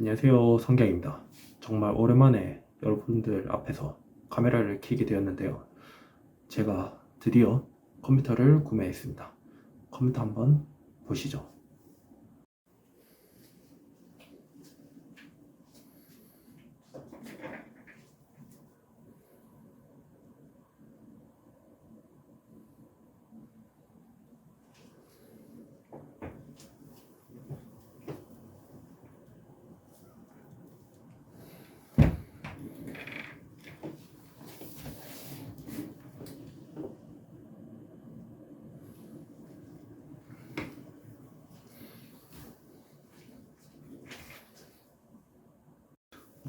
안녕하세요. 성경입니다. 정말 오랜만에 여러분들 앞에서 카메라를 켜게 되었는데요. 제가 드디어 컴퓨터를 구매했습니다. 컴퓨터 한번 보시죠.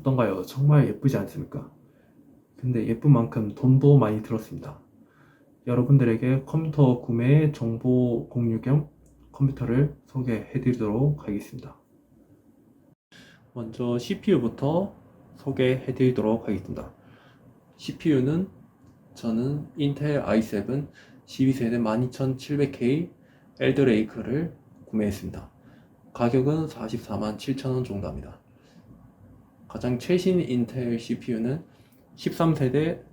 어떤가요? 정말 예쁘지 않습니까? 근데 예쁜 만큼 돈도 많이 들었습니다. 여러분들에게 컴퓨터 구매 정보 공유 겸 컴퓨터를 소개해 드리도록 하겠습니다. 먼저 CPU부터 소개해 드리도록 하겠습니다. CPU는 저는 인텔 i7 12세대 12700K 엘드레이크를 구매했습니다. 가격은 44만 7천원 정도 합니다. 가장 최신 인텔 CPU는 13세대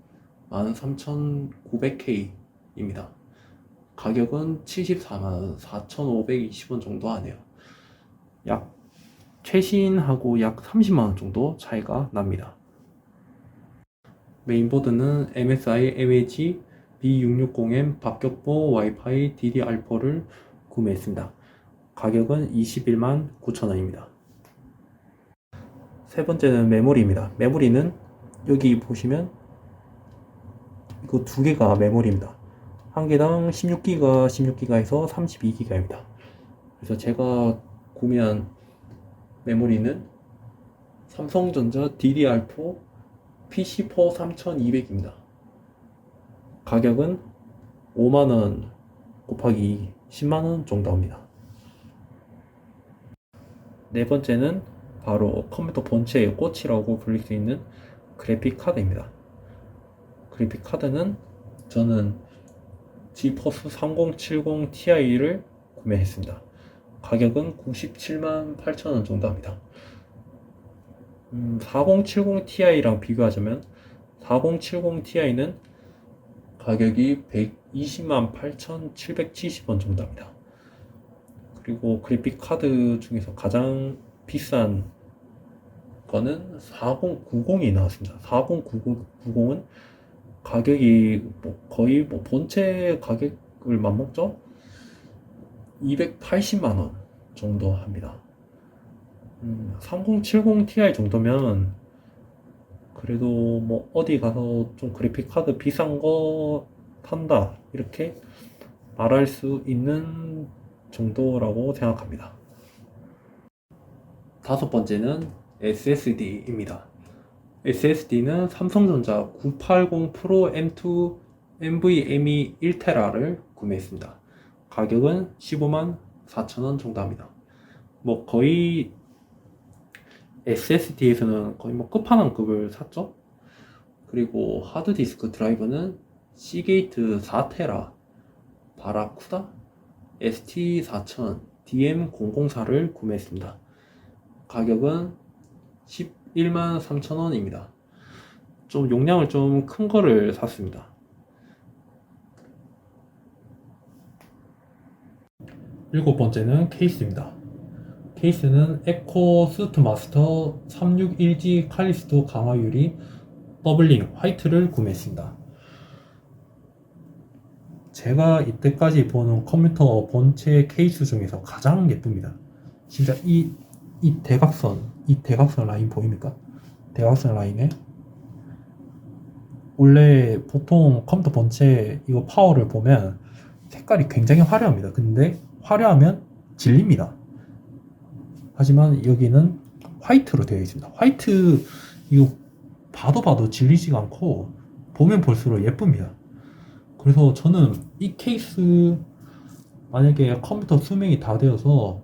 13900K입니다. 가격은 74만 4520원 정도 하네요. 약 최신하고 약 30만 원 정도 차이가 납니다. 메인보드는 MSI MH B660M 박격포 와이파이 DDR4를 구매했습니다. 가격은 21만 9천원입니다. 세 번째는 메모리입니다. 메모리는 여기 보시면 이거 두 개가 메모리입니다. 한 개당 16기가, 16기가에서 32기가입니다. 그래서 제가 구매한 메모리는 삼성전자 DDR4 PC4 3200입니다. 가격은 5만원 곱하기 10만원 정도 합니다. 네 번째는 바로 컴퓨터 본체의 꽃이라고 불릴 수 있는 그래픽 카드입니다. 그래픽 카드는 저는 지포스 3070 Ti를 구매했습니다. 가격은 97만 8천원 정도 합니다. 음, 4070 Ti랑 비교하자면 4070 Ti는 가격이 120만 8,770원 정도 합니다. 그리고 그래픽 카드 중에서 가장 비싼 거는 4090이 나왔습니다. 4090은 가격이 뭐 거의 뭐 본체 가격을 맞먹죠? 280만원 정도 합니다. 음, 3070 Ti 정도면 그래도 뭐 어디 가서 좀 그래픽 카드 비싼 거 산다 이렇게 말할 수 있는 정도라고 생각합니다. 다섯 번째는 SSD입니다. SSD는 삼성전자 980 프로 M2 NVMe 1테라를 구매했습니다. 가격은 15만 4천원 정도 합니다. 뭐 거의 SSD에서는 거의 뭐 끝판왕급을 샀죠. 그리고 하드디스크 드라이버는 시게이트 4테라 바라쿠다 ST4000 DM004를 구매했습니다. 가격은 11만 3천 원입니다. 좀 용량을 좀 큰 거를 샀습니다. 일곱 번째는 케이스입니다. 케이스는 에코 스투마스터 361G 칼리스토 강화 유리 더블링 화이트를 구매했습니다. 제가 이때까지 보는 컴퓨터 본체 케이스 중에서 가장 예쁩니다. 진짜 이, 이 대각선, 이 대각선 라인 보입니까? 대각선 라인에 원래 보통 컴퓨터 본체 이거 파워를 보면 색깔이 굉장히 화려합니다. 근데 화려하면 질립니다. 하지만 여기는 화이트로 되어 있습니다. 화이트 이거 봐도 봐도 질리지가 않고 보면 볼수록 예쁩니다. 그래서 저는 이 케이스 만약에 컴퓨터 수명이 다 되어서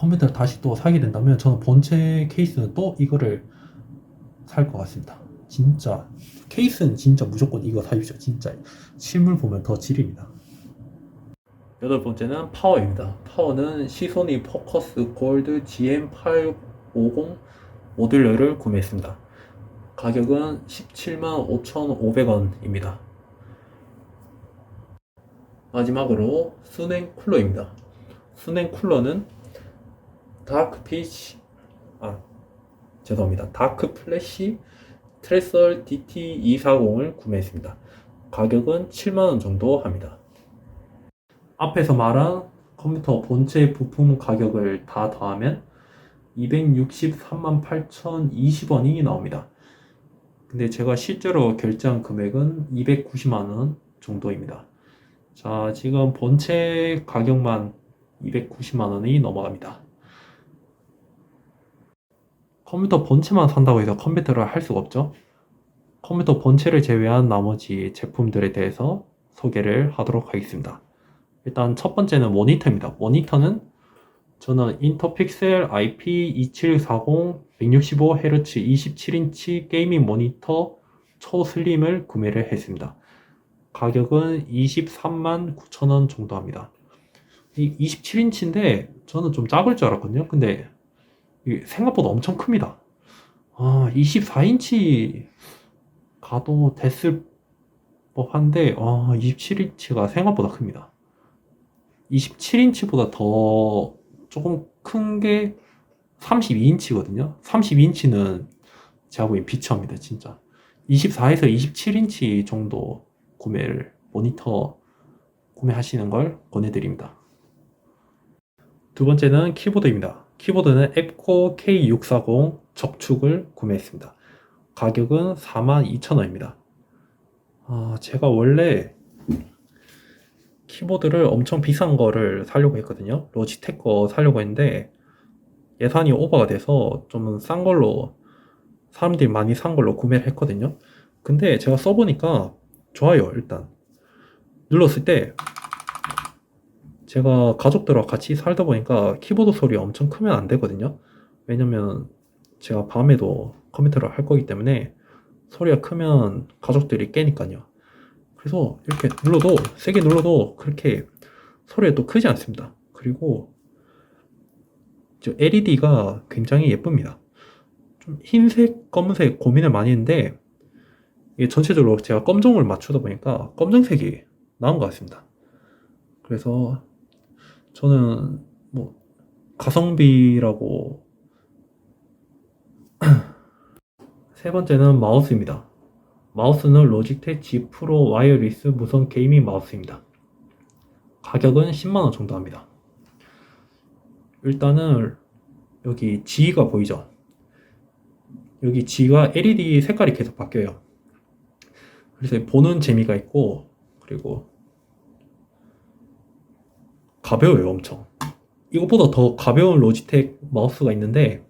컴퓨터를 다시 또 사게 된다면 저는 본체 케이스는 또 이거를 살 것 같습니다. 진짜 케이스는 진짜 무조건 이거 사십시오. 진짜 실물 보면 더 지립니다. 여덟 번째는 파워입니다. 파워는 시소니 포커스 골드 GM8 50 모듈러를 구매했습니다. 가격은 17만 5,500원입니다. 마지막으로 수냉 쿨러입니다. 수냉 쿨러는 다크 피치 아 죄송합니다. 다크 플래시 트레설 DT240을 구매했습니다. 가격은 7만원 정도 합니다. 앞에서 말한 컴퓨터 본체 부품 가격을 다 더하면 263만 8,020원이 나옵니다. 근데 제가 실제로 결제한 금액은 290만원 정도입니다. 자, 지금 본체 가격만 290만원이 넘어갑니다. 컴퓨터 본체만 산다고 해서 컴퓨터를 할 수가 없죠. 컴퓨터 본체를 제외한 나머지 제품들에 대해서 소개를 하도록 하겠습니다. 일단 첫 번째는 모니터입니다. 모니터는 저는 인터픽셀 IP2740 165Hz 27인치 게이밍 모니터 초슬림을 구매를 했습니다. 가격은 23만 9천원 정도 합니다. 이 27인치인데 저는 좀 작을 줄 알았거든요. 근데 생각보다 엄청 큽니다. 아, 24인치 가도 됐을 법한데, 아, 27인치가 생각보다 큽니다. 27인치보다 더 조금 큰 게 32인치거든요. 32인치는 제가 보기엔 비추합니다, 진짜. 24에서 27인치 정도 구매를, 모니터 구매하시는 걸 권해드립니다. 두 번째는 키보드입니다. 키보드는 앱코 K640 적축을 구매했습니다. 가격은 42,000원입니다. 아, 제가 원래 키보드를 엄청 비싼 거를 사려고 했거든요. 로지텍 거 사려고 했는데 예산이 오버가 돼서 좀 싼 걸로 사람들이 많이 산 걸로 구매를 했거든요. 근데 제가 써보니까 좋아요, 일단. 눌렀을 때 제가 가족들과 같이 살다 보니까 키보드 소리 엄청 크면 안 되거든요. 왜냐면 제가 밤에도 컴퓨터를 할 거기 때문에 소리가 크면 가족들이 깨니까요. 그래서 이렇게 눌러도 세게 눌러도 그렇게 소리가 또 크지 않습니다. 그리고 저 LED가 굉장히 예쁩니다. 좀 흰색, 검은색 고민을 많이 했는데 이게 전체적으로 제가 검정을 맞추다 보니까 검정색이 나온 것 같습니다. 그래서 저는 뭐 가성비라고 세 번째는 마우스입니다. 마우스는 로지텍 G 프로 와이어리스 무선 게이밍 마우스입니다. 가격은 10만원 정도 합니다. 일단은 여기 G가 보이죠? 여기 G가 LED 색깔이 계속 바뀌어요. 그래서 보는 재미가 있고, 그리고 가벼워요, 엄청. 이것보다 더 가벼운 로지텍 마우스가 있는데,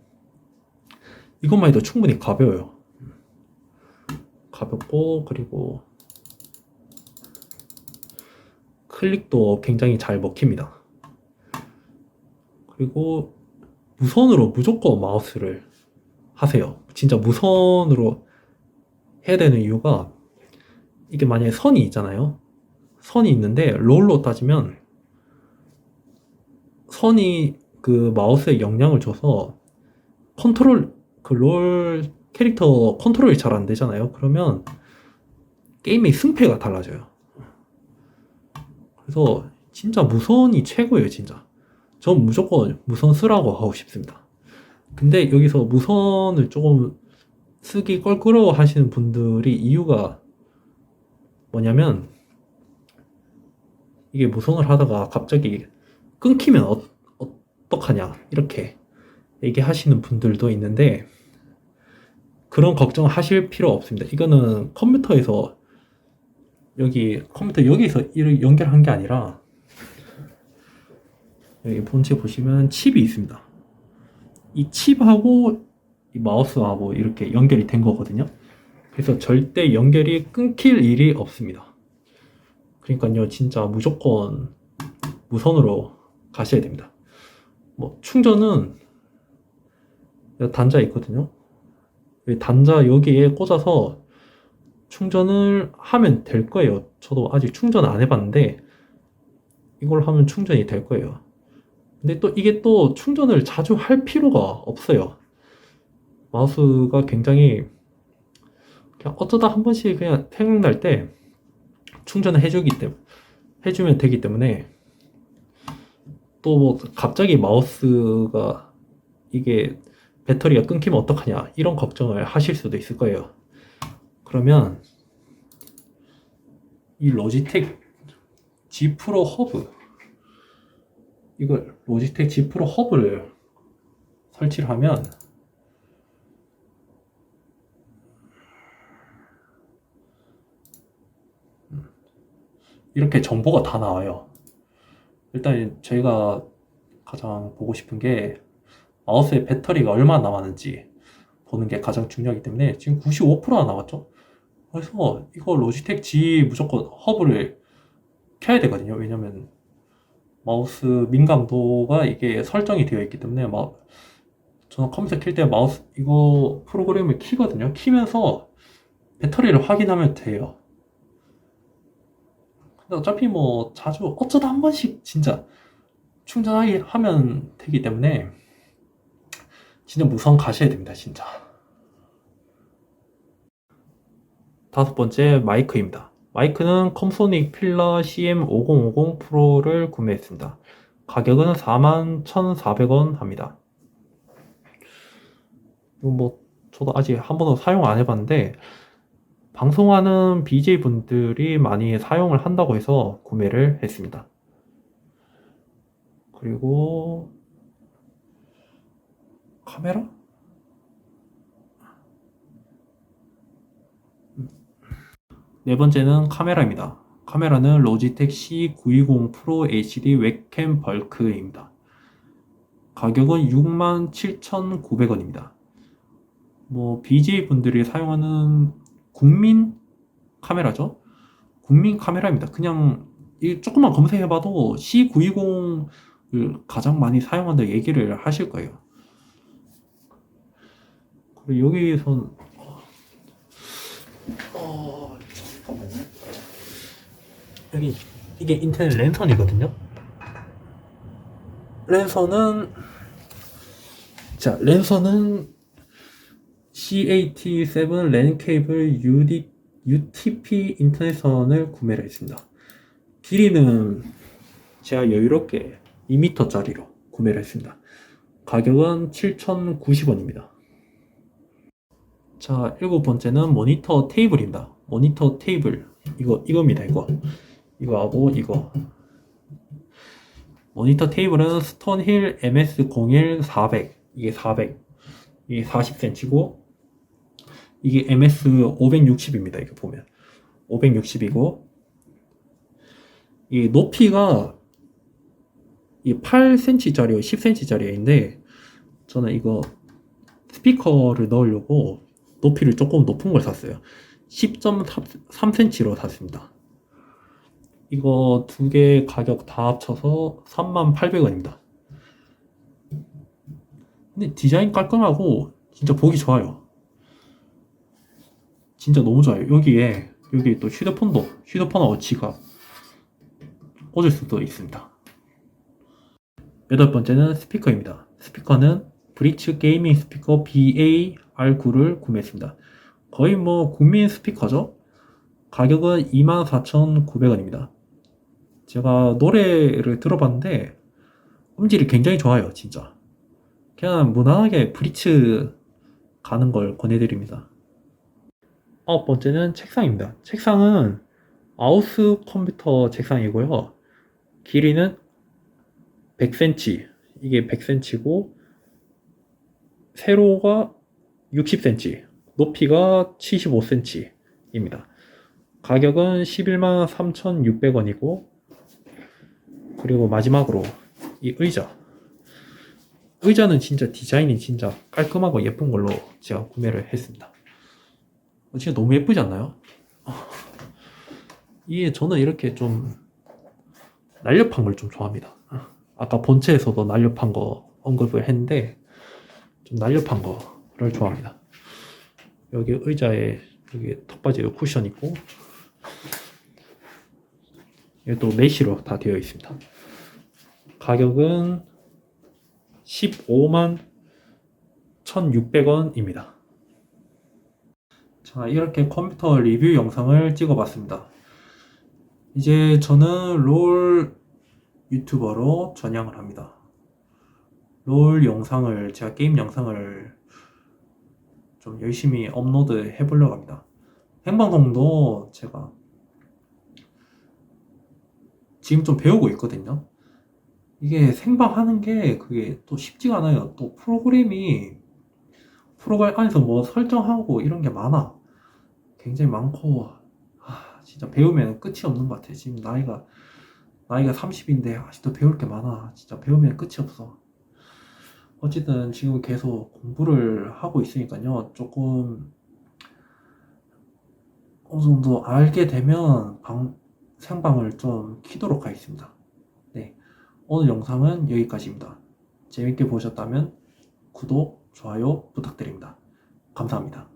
이것만 해도 충분히 가벼워요. 가볍고, 그리고 클릭도 굉장히 잘 먹힙니다. 그리고 무선으로 무조건 마우스를 하세요. 진짜 무선으로 해야 되는 이유가 이게 만약에 선이 있잖아요. 선이 있는데 롤로 따지면 선이 그 마우스에 영향을 줘서 컨트롤 그 롤 캐릭터 컨트롤이 잘 안 되잖아요. 그러면 게임의 승패가 달라져요. 그래서 진짜 무선이 최고예요, 진짜. 전 무조건 무선 쓰라고 하고 싶습니다. 근데 여기서 무선을 조금 쓰기 껄끄러워 하시는 분들이 이유가 뭐냐면 이게 무선을 하다가 갑자기 끊기면 어, 어떡하냐 이렇게 얘기하시는 분들도 있는데 그런 걱정 하실 필요 없습니다. 이거는 컴퓨터에서 여기 컴퓨터 여기서 연결한 게 아니라 여기 본체 보시면 칩이 있습니다. 이 칩하고 이 마우스하고 이렇게 연결이 된 거거든요. 그래서 절대 연결이 끊길 일이 없습니다. 그러니까요, 진짜 무조건 무선으로 가셔야 됩니다. 뭐 충전은 단자 있거든요. 단자 여기에 꽂아서 충전을 하면 될 거예요. 저도 아직 충전 안 해봤는데 이걸 하면 충전이 될 거예요. 근데 또 이게 또 충전을 자주 할 필요가 없어요. 마우스가 굉장히 그냥 어쩌다 한 번씩 그냥 생각날 때 충전을 해주기 때문에 해주면 되기 때문에 또 뭐 갑자기 마우스가 이게 배터리가 끊기면 어떡하냐 이런 걱정을 하실 수도 있을 거예요. 그러면 이 로지텍 G 프로 허브 이걸 로지텍 G 프로 허브를 설치를 하면 이렇게 정보가 다 나와요. 일단 저희가 가장 보고 싶은 게 마우스의 배터리가 얼마나 남았는지 보는 게 가장 중요하기 때문에 지금 95%나 남았죠. 그래서 이거 로지텍 G 무조건 허브를 켜야 되거든요. 왜냐면 마우스 민감도가 이게 설정이 되어 있기 때문에 마, 저는 컴퓨터 킬 때 마우스 이거 프로그램을 키거든요. 키면서 배터리를 확인하면 돼요. 근데 어차피 뭐 자주 어쩌다 한 번씩 진짜 충전하기 하면 되기 때문에 진짜 무선 가셔야 됩니다, 진짜. 다섯 번째 마이크입니다. 마이크는 컴소닉 필러 CM5050 프로를 구매했습니다. 가격은 41,400원 합니다. 뭐 저도 아직 한 번도 사용 안 해봤는데 방송하는 BJ 분들이 많이 사용을 한다고 해서 구매를 했습니다. 그리고 카메라? 네 번째는 카메라입니다. 카메라는 로지텍 C920 프로 HD 웹캠 벌크입니다. 가격은 67,900원입니다. 뭐 BJ 분들이 사용하는 국민 카메라죠. 국민 카메라입니다. 그냥 이 조금만 검색해봐도 C920을 가장 많이 사용한다 얘기를 하실 거예요. 그리고 여기선 어, 잠깐만요. 여기 이게 인터넷 랜선이거든요. 랜선은 자 랜선은 CAT7 랜 케이블 UTP 인터넷 선을 구매를 했습니다. 길이는 제가 여유롭게 2m짜리로 구매를 했습니다. 가격은 7,090원입니다. 자, 일곱 번째는 모니터 테이블입니다. 모니터 테이블. 이거, 이겁니다, 이거. 이거하고 이거. 모니터 테이블은 스톤힐 MS01 400. 이게 400. 이게 40cm고, 이게 MS 560입니다. 이거 보면. 560이고, 이 높이가 이 8cm짜리, 10cm짜리인데, 저는 이거 스피커를 넣으려고 높이를 조금 높은 걸 샀어요. 10.3cm로 샀습니다. 이거 두 개 가격 다 합쳐서 38,800원입니다. 근데 디자인 깔끔하고 진짜 보기 좋아요. 진짜 너무 좋아요. 여기에 여기 또 휴대폰도 휴대폰하고 지갑 꽂을 수도 있습니다. 여덟 번째는 스피커입니다. 스피커는 브리츠 게이밍 스피커 BA-R9를 구매했습니다. 거의 뭐 국민 스피커죠? 가격은 24,900원입니다. 제가 노래를 들어봤는데 음질이 굉장히 좋아요, 진짜. 그냥 무난하게 브리츠 가는 걸 권해드립니다. 아홉 번째는 책상입니다. 책상은 아우스 컴퓨터 책상이고요. 길이는 100cm, 이게 100cm고 세로가 60cm, 높이가 75cm입니다. 가격은 11만 3,600원이고 그리고 마지막으로 이 의자 의자는 진짜 디자인이 진짜 깔끔하고 예쁜 걸로 제가 구매를 했습니다. 어, 진짜 너무 예쁘지 않나요? 이게 저는 이렇게 좀 날렵한 걸 좀 좋아합니다. 아까 본체에서도 날렵한 거 언급을 했는데 좀 날렵한 거를 좋아합니다. 여기 의자에 여기 턱받이에 쿠션 있고 또 메쉬로 다 되어 있습니다. 가격은 15만 1,600원입니다. 자, 이렇게 컴퓨터 리뷰 영상을 찍어봤습니다. 이제 저는 롤 유튜버로 전향을 합니다. 롤 영상을, 제가 게임 영상을 좀 열심히 업로드 해보려고 합니다. 생방송도 제가 지금 좀 배우고 있거든요. 이게 생방 하는 게 그게 또 쉽지가 않아요. 또 프로그램이 프로그램 안에서 뭐 설정하고 이런 게 많아. 굉장히 많고 아, 진짜 배우면 끝이 없는 것 같아. 지금 나이가 나이가 30인데 아직도 배울 게 많아. 진짜 배우면 끝이 없어. 어쨌든 지금 계속 공부를 하고 있으니까요. 조금 어느 정도 알게 되면 방, 생방을 좀 키도록 하겠습니다. 네. 오늘 영상은 여기까지입니다. 재밌게 보셨다면 구독, 좋아요 부탁드립니다. 감사합니다.